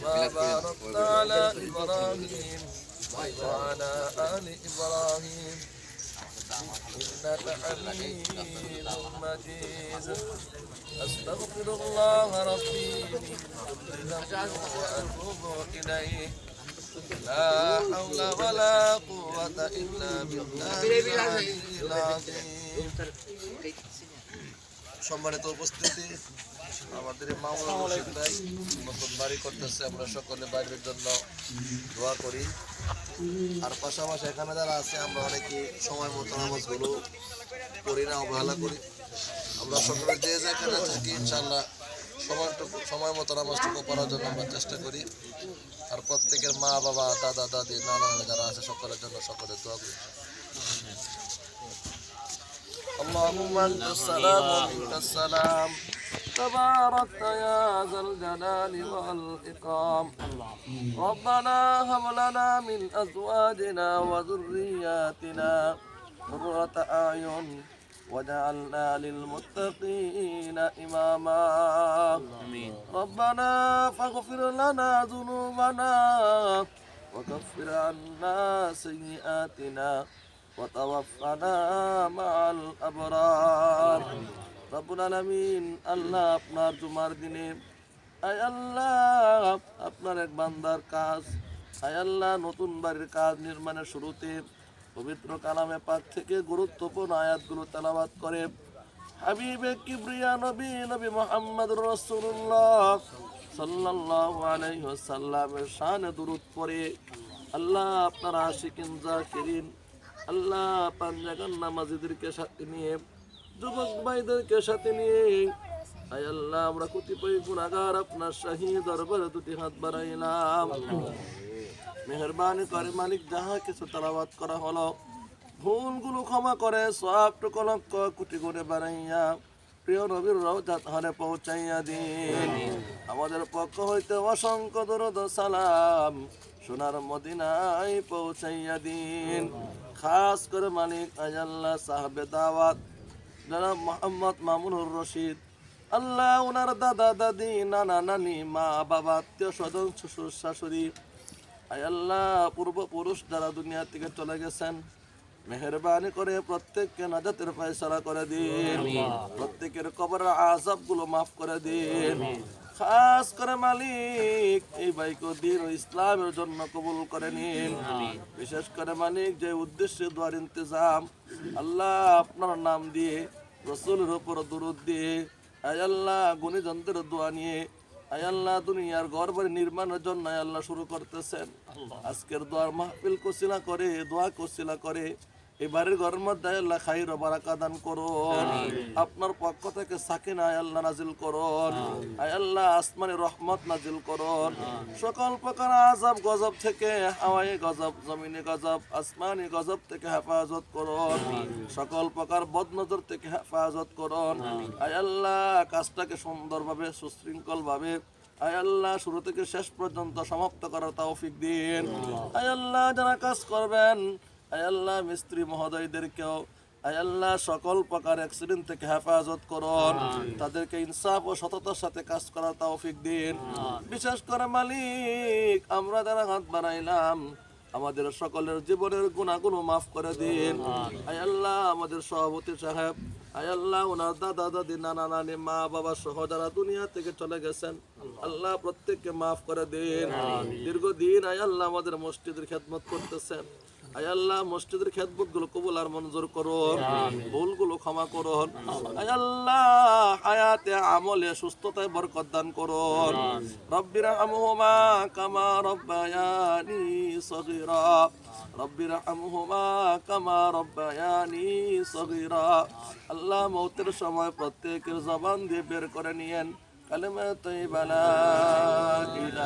كما باركت على إبراهيم وعلى آل إبراهيم إنك حميد مجيد أستغفر الله ربي ذنبي وأتوب إليه لا حول ولا قوة إلا بالله العلي العظيم সম্মানিত উপস্থিতি আমাদের মামুন রশিদ ভাই নতুন বাড়ি করতেছে আমরা সকলে বাড়ির জন্য দোয়া করি আর পাশাপাশি এখানে যারা আছে আমরা অনেকে সময় মতো নামাজগুলো করি না অবহেলা করি আমরা সকলে যে যেখানে থাকি ইনশাল্লাহ সময়টুকু সময় মতো নামাজটুকু পড়ার জন্য আমরা চেষ্টা করি আর প্রত্যেকের মা বাবা দাদা দাদি নানা নানি যারা আছে সকলের জন্য সকলে দোয়া করি اللهم انت السلام ومنك السلام تباركت يا ذا الجلال والإكرام. ربنا هب لنا من أزواجنا وذرياتنا قرة أعين وجعلنا للمتقين إماما. ربنا فاغفر لنا ذنوبنا وكفر عنا سيئاتنا وتوفنا مع الأبرار. রাবুল আলমিন আল্লাহ আপনার জুমার দিনে, আয় আল্লাহ, আপনার এক বান্দার কাজ, আয় আল্লাহ, নতুন বাড়ির কাজ নির্মাণের শুরুতে পবিত্র কালামে পাক থেকে গুরুত্বপূর্ণ আয়াতগুলো তালাবাত করে, হাবিবে কিব্রিয়া নবী নবী মোহাম্মদ রসুল্লাহ সাল্লাল্লাহু আলাইহি ওয়াসাল্লামের শান দুরুদ পড়ে, আল্লাহ আপনার আশিকিন জাকিরিন, আল্লাহ পাঞ্জাগান নামাজিদেরকে সাথে নিয়ে যুবক ভাইদেরকে সাথে নিয়ে আয় আল্লাহ, আমরা কতিপয় গুণাগার আপনার শাহী দরবারে দুটি হাত বাড়াইলাম। মেহরবানি করে মালিক, যাহা কিছু তালাবাত করা হলো, ভুলগুলো ক্ষমা করে সব টুকলক্ষ কুটি করে বাড়াইয়া প্রিয় নবীর রওজাত হলে পৌঁছাইয়া দিন। আমাদের পক্ষ হইতে অসংখ্য দরদ সালাম সোনার মদিনায় পৌঁছাইয়া দিন। খাস করে মালিক আজাল্লাহ সাহাবে দাওয়াত জনাব মোহাম্মদ মামুনুর রশিদ। আল্লাহ ওনার দাদা দাদি নানা নানি মা বাবা আত্মীয় স্বজন শ্বশুর শাশুড়ি। আয় আল্লাহ পূর্বপুরুষ যারা দুনিয়া থেকে চলে গেছেন মেহরবানি করে প্রত্যেককে নাজাতের ফয়সালা করে দিন। প্রত্যেকের কবর আজাবগুলো মাফ করে দিন। খাস করে মালিক এই বাইকো দিন ইসলামের জন্য কবুল করে নিন। বিশেষ করে মালিক যে উদ্দেশ্যে দোয়ার ইন্তজাম আল্লাহ আপনার নাম দিয়ে রসুলের উপর দুরুদ দিয়ে আয় আল্লাহ গুণীজনদের দোয়া নিয়ে আয় আল্লাহ দুনিয়ার ঘর বাড়ি নির্মাণের জন্য আয় আল্লাহ শুরু করতেছেন। আজকের দোয়ার মাহফিল কোসিলা করে দোয়া কোসিলা করে এবারের ঘরের মধ্যে আল্লাহ খাইর বারাকা দান করুন। আপনার পক্ষ থেকে সাকিনা আল্লাহ নাজিল করুন। আয় আল্লাহ আসমানে রহমত নাজিল করুন। সকল প্রকার আজাব গজব থেকে হাওয়াই গজব জমিনে গজব আসমানি গজব থেকে হেফাজত করুন। সকল প্রকার বদনজর থেকে হেফাজত করুন। আয় আল্লাহ কাজটাকে সুন্দরভাবে সুশৃঙ্খল ভাবে আয় আল্লাহ শুরু থেকে শেষ পর্যন্ত সমাপ্ত করার তৌফিক দিন। আয় আল্লাহ যারা কাজ করবেন আয় আল্লাহ মিস্ত্রি মহোদয়দেরকেও আয় আল্লাহ সকল প্রকার অ্যাক্সিডেন্ট থেকে হেফাজত করুন। তাদেরকে ইনসাফ ও সততার সাথে কাজ করার তৌফিক দিন। বিশেষ করে মালিক আমরা যারা হাত বানাইলাম আমাদের সকলের জীবনের গুণাগুলো মাফ করে দিন। আয় আল্লাহ আমাদের সভাপতি সাহেব আয় আল্লাহ ওনার দাদা দাদি নানা নানি মা বাবা সহ যারা দুনিয়া থেকে চলে গেছেন আল্লাহ। প্রত্যেককে মাফ করে দিন। দীর্ঘদিন আয় আল্লাহ আমাদের মসজিদের খেদমত করতেছেন। আয় আল্লাহ মসজিদের খেদমতগুলো কবুল আর মঞ্জুর করুন। ভুলগুলো ক্ষমা করুন। আয় আল্লাহ হায়াতে আমলে সুস্থতায় বরকত দান করুন। রব্বির আমহুমা কামা রব্বায়ানি সগীরা। রব্বির আমহুমা কামা রব্বায়ানি সগীরা। আল্লাহ মৌতের সময় প্রত্যেকের জবান দিয়ে বের করে নিয়েন। কালেমা তৈবা লা ইলাহা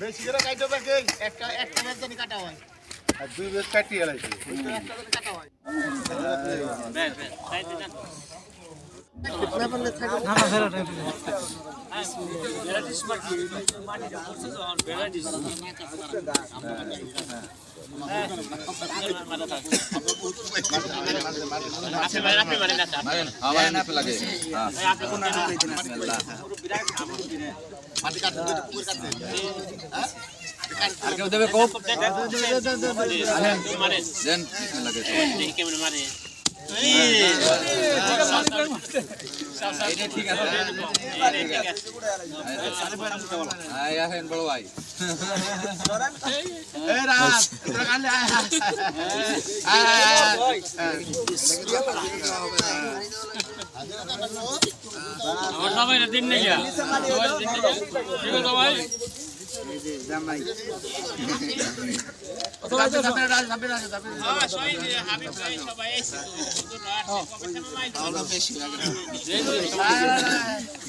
বেশি একটা একটা আর দুই ম্যাচ কাটিয়ে গেলাইছে কাটা হয় মাটি কাটতে পুকুর কাটতে আর কেউ দেবে কোপ দেন লাগে ঠিক আছে আয় ভাই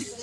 এই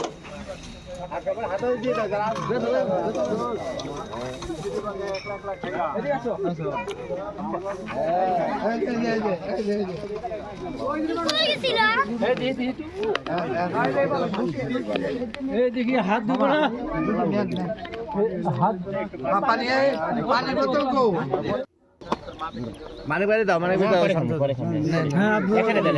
দেখে তো বাড়ি করবেন দেন বড় ভাই দেন মানে বাইরে দাও মানে হ্যাঁ এখানে দেন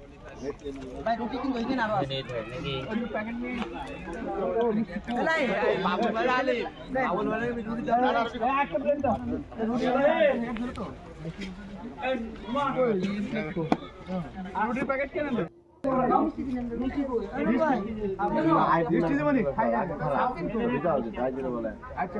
আর রুটির প্যাকেট কেনেন তো আচ্ছা